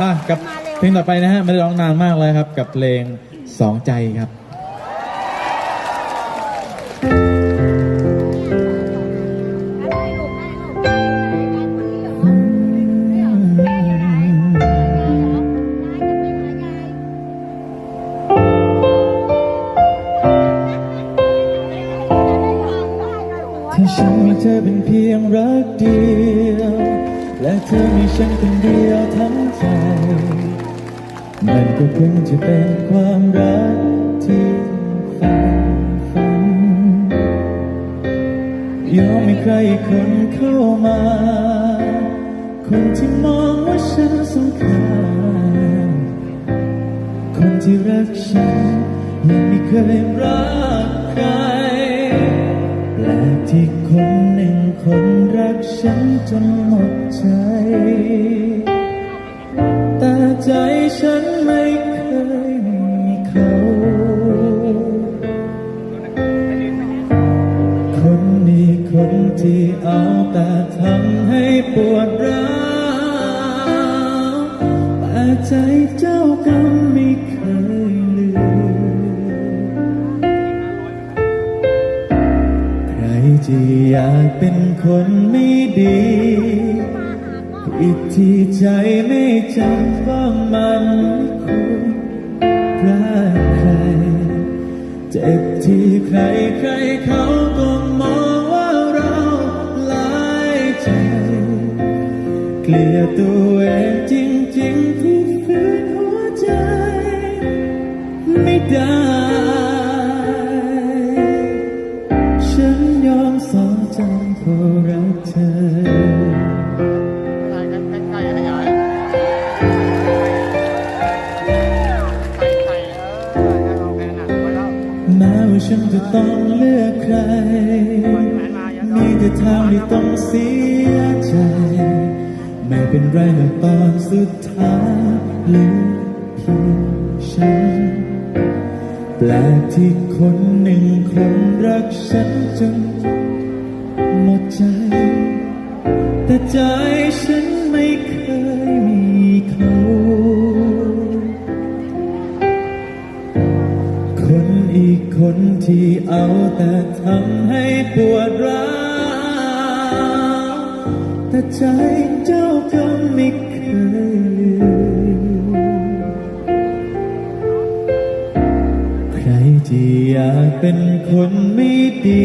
อะกับเพลงต่อไปนะฮะไม่ได้ร้องนานมากเลยครับ กับเพลงสองใจครับถ้าฉันมีเธอเป็นเพียงรักเดียว และเธอมีฉันคนเดียวทั้งใจมันก็คงจะเป็นความรักที่ใฝ่ฝันยอมให้ใครคนเข้ามา คนที่มองว่าฉันสำคัญ คนที่รักฉันยังไม่เคยรักใคร ฉันจนหมดใจ แต่ใจฉันไม่เคยมีเขา คนนี้คนที่เอาแต่ทำให้ปวดร้าวแต่ใจ อยากเป็นคนไม่ดีผิดที่ใจไม่จำว่ามันควรรักใคร เจ็บที่ใครใครเขาก็มองว่าเราหลายใจ เกลียดตัวเองจ เพราะรักเธอแม้ว่าฉันจะต้องเลือกใคร มีแต่ทางที่ต้องเสียใจ ไม่เป็นไรหรอกตอนสุดท้ายเหลือเพียงฉัน แปลกที่คนหนึ่งคนรักฉันจน หมดใจ แต่ใจฉันไม่เคยมีเขา คนอีกคนที่เอาแต่ทำให้ปวดร้าวแต่ใจเจ้าก็ไม่เคยลืมใครที่อยากเป็นคนไม่ดี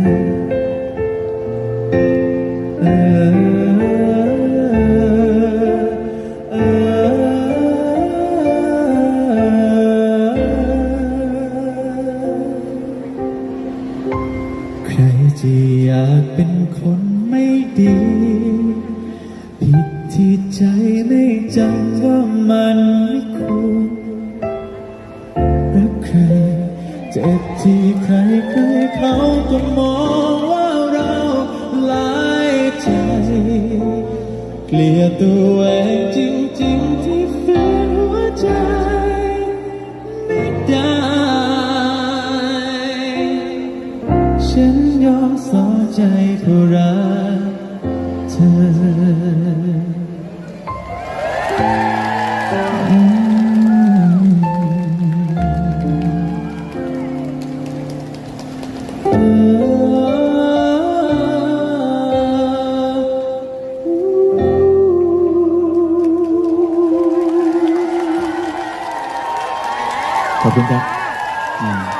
เอ รจะอยากเป็นคนไม่ดี ผิดที่ใจไม่จำว่ามันไม่ควรรักใครเจ็บที่ใครใครเขาก็มองว่าเราหลายใจ เกลียดตัว 中间，嗯。